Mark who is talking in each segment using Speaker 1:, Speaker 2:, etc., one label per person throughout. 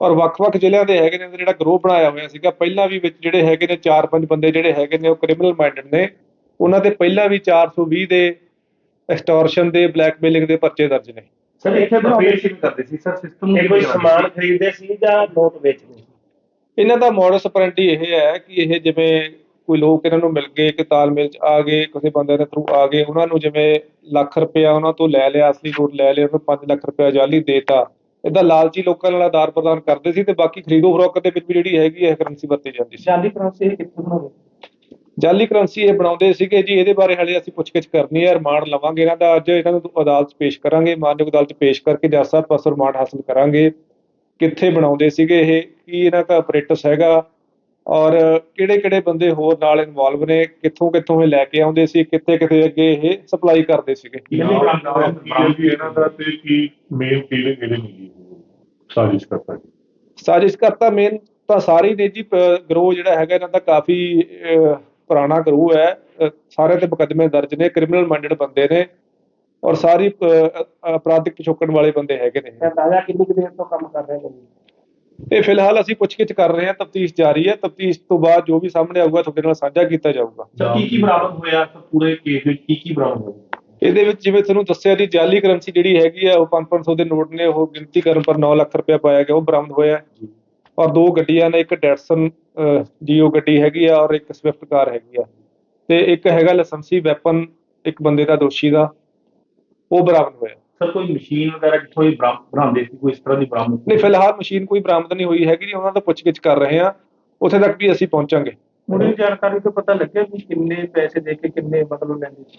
Speaker 1: ਔਰ ਵੱਖ-ਵੱਖ ਜ਼ਿਲ੍ਹਿਆਂ ਦੇ ਹੈਗੇ ਨੇ ਜਿਹੜਾ ਗਰੋਹ ਬਣਾਇਆ ਹੋਇਆ ਸੀਗਾ ਪਹਿਲਾਂ ਵੀ ਵਿੱਚ ਜਿਹੜੇ ਹੈਗੇ ਨੇ 4-5 ਬੰਦੇ ਜਿਹੜੇ ਹੈਗੇ ਨੇ ਉਹ ਕ੍ਰਿਮੀਨਲ ਮਾਈਂਡਡ ਨੇ ਉਹਨਾਂ ਦੇ ਪਹਿਲਾਂ ਵੀ 420 ਦੇ ਐਕਸਟੋਰਸ਼ਨ ਦੇ ਬਲੈਕਮੇਲਿੰਗ ਦੇ ਪਰਚੇ ਦਰਜ ਨੇ।
Speaker 2: ਸਰ ਇੱਥੇ
Speaker 3: ਕਿਵੇਂ ਕਰਦੇ ਸੀ ਸਰ ਸਿਸਟਮ
Speaker 2: ਇਹ ਕੋਈ ਸਮਾਨ ਖਰੀਦਦੇ ਸੀ ਜਾਂ ਨੋਟ ਵੇਚਦੇ ਸੀ?
Speaker 1: ਇਹਨਾਂ ਦਾ ਮੋਡਸ ਆਪਰੈਂਟੀ ਇਹ ਹੈ ਕਿ ਇਹ ਜਿਵੇਂ ਕੋਈ ਲੋਕ ਇਹਨਾਂ ਨੂੰ ਮਿਲ ਗਏ ਇੱਕ ਤਾਲਮੇਲ ਚ ਆ ਗਏ ਕਿਸੇ ਬੰਦੇ ਦੇ ਥਰੂ ਆ ਗਏ ਉਹਨਾਂ ਨੂੰ ਜਿਵੇਂ ਲੱਖ ਰੁਪਇਆ ਉਹਨਾਂ ਤੋਂ ਲੈ ਲਿਆ ਅਸਲੀ ਨੋਟ ਲੈ ਲਿਆ ਉਹਨੂੰ 5 ਲੱਖ ਰੁਪਇਆ ਜਾਲੀ ਦੇਤਾ। ਇਦਾਂ ਲਾਲਚੀ ਲੋਕਾਂ ਨਾਲ ਆਦਾਰ ਪ੍ਰਦਾਨ ਕਰਦੇ ਸੀ ਤੇ ਬਾਕੀ ਖਰੀਦੋ ਫਰੋਖਤ ਦੇ ਵਿੱਚ ਵੀ ਜਿਹੜੀ ਹੈਗੀ ਹੈ ਕਰੰਸੀ ਵਰਤੀ ਜਾਂਦੀ ਸੀ
Speaker 2: ਜਾਲੀ ਕਰੰਸੀ ਕਿੱਥੋਂ ਬਣਾਉਂਦੇ
Speaker 1: ਜਾਲੀ ਕਰੰਸੀ ਇਹ ਬਣਾਉਂਦੇ ਸੀਗੇ ਜੀ ਇਹਦੇ ਬਾਰੇ ਹਲੇ ਅਸੀਂ ਪੁੱਛਗਿੱਛ ਕਰਨੀ ਹੈ ਰਿਮਾਂਡ ਲਵਾਂਗੇ ਇਹਨਾਂ ਦਾ ਅੱਜ ਇਹਨਾਂ ਨੂੰ ਅਦਾਲਤ 'ਚ ਪੇਸ਼ ਕਰਾਂਗੇ ਮਾਨਯੋਗ ਅਦਾਲਤ 'ਚ ਪੇਸ਼ ਕਰਕੇ ਜੱਜ ਸਾਹਿਬ ਪਾਸੋਂ ਰਿਮਾਂਡ ਹਾਸਲ ਕਰਾਂਗੇ ਕਿੱਥੇ ਬਣਾਉਂਦੇ ਸੀਗੇ ਇਹ ਕੀ ਇਹਨਾਂ ਦਾ ਆਪਰੇਟਸ ਹੈਗਾ ਔਰ ਕਿਹੜੇ ਕਿਹੜੇ ਬੰਦੇ ਹੋਰ ਨਾਲ ਇਨਵੋਲਵ ਨੇ ਕਿੱਥੋਂ ਕਿੱਥੋਂ ਇਹ ਲੈ ਕੇ ਆਉਂਦੇ ਸੀ ਕਿੱਥੇ ਕਿੱਥੇ ਅੱਗੇ ਇਹ ਸਪਲਾਈ ਕਰਦੇ ਸੀਗੇ
Speaker 4: ਇਹਨਾਂ ਦਾ ਤੇ ਕੀ ਮੇਨ ਕਿਹੜੇ ਕਿਹੜੇ ਨੇ ਸਾਜ਼ਿਸ਼ ਕਰਤਾ ਜੀ।
Speaker 1: ਸਾਜ਼ਿਸ਼ ਕਰਤਾ ਮੇਨ ਤਾਂ ਸਾਰੀ ਨੇ ਜੀ ਗਰੋਹ ਜਿਹੜਾ ਹੈਗਾ ਇਹਨਾਂ ਦਾ ਕਾਫੀ ਪੁਰਾਣਾ ਗਰੋਹ ਹੈ। ਸਾਰੇ ਤੇ ਮੁਕੱਦਮੇ ਦਰਜ ਨੇ ਕ੍ਰਿਮੀਨਲ ਮਾਈਂਡਡ ਬੰਦੇ ਨੇ ਔਰ ਸਾਰੀ ਅਪਰਾਧਿਕ ਪਿਛੋਕੜ ਵਾਲੇ ਬੰਦੇ ਹੈਗੇ ਨੇ।
Speaker 2: ਤਾਜ਼ਾ ਕਿੰਨੀ ਕੁ ਦੇਰ ਤੋਂ ਕੰਮ ਕਰ ਰਹੇ ਨੇ?
Speaker 1: ਇਹ ਫਿਲਹਾਲ ਅਸੀਂ ਪੁੱਛਗਿੱਛ ਕਰ ਰਹੇ ਹਾਂ ਤਫਤੀਸ਼ ਜਾਰੀ ਹੈ। ਤਫਤੀਸ਼ ਤੋਂ ਬਾਅਦ ਜੋ ਵੀ ਸਾਹਮਣੇ ਆਊਗਾ ਤੁਹਾਡੇ ਨਾਲ ਸਾਂਝਾ ਕੀਤਾ ਜਾਊਗਾ।
Speaker 3: ਕੀ ਕੀ ਬਰਾਮਦ ਹੋਇਆ? ਪੂਰੇ ਕੇਸ ਵਿੱਚ ਕੀ ਕੀ ਬਰਾਮਦ ਹੋਇਆ?
Speaker 1: ਇਹਦੇ ਵਿੱਚ ਜਿਵੇਂ ਤੁਹਾਨੂੰ ਦੱਸਿਆ ਜੀ ਜਾਲੀ ਕਰੰਸੀ ਜਿਹੜੀ ਹੈਗੀ ਆ ਉਹ 5-500 ਦੇ ਨੋਟ ਨੇ ਉਹ ਗਿਣਤੀ ਕਰਨ ਪਰ 9 ਲੱਖ ਰੁਪਇਆ ਪਾਇਆ ਗਿਆ ਉਹ ਬਰਾਮਦ ਹੋਇਆ। ਔਰ ਦੋ ਗੱਡੀਆਂ ਨੇ ਇੱਕ ਡੈਟਸਨ ਜੀਓ ਗੱਡੀ ਹੈਗੀ ਆ ਔਰ ਇੱਕ ਸਵਿਫਟ ਕਾਰ ਹੈਗੀ ਆ। ਤੇ ਇੱਕ ਹੈਗਾ ਲਾਇਸੈਂਸੀ ਵੈਪਨ ਇੱਕ ਬੰਦੇ ਦਾ ਦੋਸ਼ੀ ਦਾ ਉਹ ਬਰਾਮਦ ਹੋਇਆ।
Speaker 3: ਸਰ ਕੋਈ ਮਸ਼ੀਨ ਵਗੈਰਾ ਜਿੱਥੋਂ ਇਹ ਬਰਾਮ- ਬਣਾਉਂਦੇ ਸੀ ਕੋਈ ਇਸ ਤਰ੍ਹਾਂ ਦੀ ਬਰਾਮਦ
Speaker 1: ਨਹੀਂ ਫਿਲਹਾਲ ਮਸ਼ੀਨ ਕੋਈ ਬਰਾਮਦ ਨਹੀਂ ਹੋਈ ਹੈਗੀ ਜੀ ਉਹਨਾਂ ਦਾ ਪੁੱਛਗਿੱਛ ਕਰ ਰਹੇ ਆ ਉੱਥੇ ਤੱਕ ਵੀ ਅਸੀਂ ਪਹੁੰਚਾਂਗੇ।
Speaker 2: ਮੁੱਢਲੀ ਜਾਣਕਾਰੀ ਤੋਂ ਪਤਾ ਲੱਗਿਆ ਕਿ ਕਿੰਨੇ ਪੈਸੇ ਦੇ ਕੇ ਕਿੰਨੇ ਮਤਲਬ ਲੈਂਦੇ ਸੀ?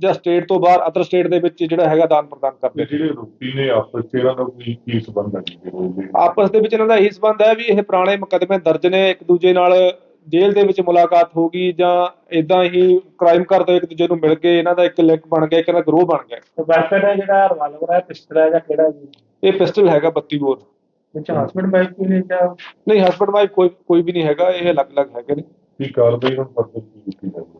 Speaker 1: ਜਾਂ ਸਟੇਟ ਤੋਂ ਬਾਹਰ ਅਦਰ ਸਟੇਟ ਦੇ ਵਿੱਚ ਜਿਹੜਾ ਹੈਗਾ ਦਾਨ ਪ੍ਰਦਾਨ ਕਰਦੇ
Speaker 4: ਜਿਹੜੇ ਆਰੋਪੀ ਨੇ ਆਪਸ ਚ ਇਹਨਾਂ ਦਾ ਕੋਈ ਕੀ ਸੰਬੰਧ ਹੈ? ਦੇ?
Speaker 1: ਆਪਸ ਦੇ ਵਿੱਚ ਇਹਨਾਂ ਦਾ ਇਹੀ ਸੰਬੰਧ ਹੈ ਵੀ ਇਹ ਪੁਰਾਣੇ ਮੁਕੱਦਮੇ ਦਰਜ ਨੇ ਇੱਕ ਦੂਜੇ ਨਾਲ ਜੇਲ੍ਹ ਦੇ ਵਿੱਚ ਮੁਲਾਕਾਤ ਹੋ ਗਈ ਜਾਂ ਇਦਾਂ ਹੀ ਕ੍ਰਾਈਮ ਕਰਦੇ ਇੱਕ ਦੂਜੇ ਨੂੰ ਮਿਲ ਕੇ ਇਹਨਾਂ ਦਾ ਇੱਕ ਲਿੰਕ ਬਣ ਗਿਆ ਇੱਕ ਇਹਨਾਂ ਗਰੋਹ ਬਣ ਗਿਆ।
Speaker 2: ਤੇ ਵੈਪਨ ਹੈ ਜਿਹੜਾ ਰਿਵਾਲਵਰ ਹੈ ਪਿਸਟਲ ਹੈ ਜਾਂ ਕਿਹੜਾ ਜੀ
Speaker 1: ਇਹ ਪਿਸਟਲ ਹੈਗਾ 32 ਬੋਰ।
Speaker 2: ਵਿੱਚ ਹਸਬੰਡ ਵਾਈਫ ਵੀ ਨੇ ਜਾਂ?
Speaker 1: ਨਹੀਂ ਹਸਬੰਡ ਵਾਈਫ ਕੋਈ ਕੋਈ ਵੀ ਨਹੀਂ ਹੈਗਾ ਇਹ ਅਲੱਗ-ਅਲੱਗ ਹੈਗੇ ਨੇ।
Speaker 4: ਕੀ ਕਾਰਵਾਈ ਹੁਣ ਫਰਦਰ ਕੀ ਕੀਤੀ ਜਾਵੇ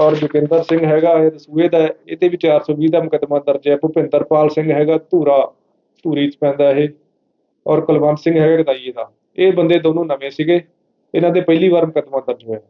Speaker 1: ਔਰ ਜੋਗਿੰਦਰ ਸਿੰਘ ਹੈਗਾ ਇਹ ਦਸੂਹੇ ਦਾ ਹੈ, ਇਹਦੇ ਵੀ 420 ਦਾ ਮੁਕੱਦਮਾ ਦਰਜ ਹੈ। ਭੁਪਿੰਦਰਪਾਲ ਸਿੰਘ ਹੈਗਾ ਧੂਰਾ ਧੂਰੀ ਚ ਪੈਂਦਾ ਇਹ। ਔਰ ਕੁਲਵੰਤ ਸਿੰਘ ਹੈਗਾ ਗਦਾਈਏ ਦਾ। ਇਹ ਬੰਦੇ ਦੋਨੋਂ ਨਵੇਂ ਸੀਗੇ। ਇਹਨਾਂ ਦੇ ਪਹਿਲੀ ਵਾਰ ਮੁਕੱਦਮਾ ਦਰਜ ਹੋਇਆ।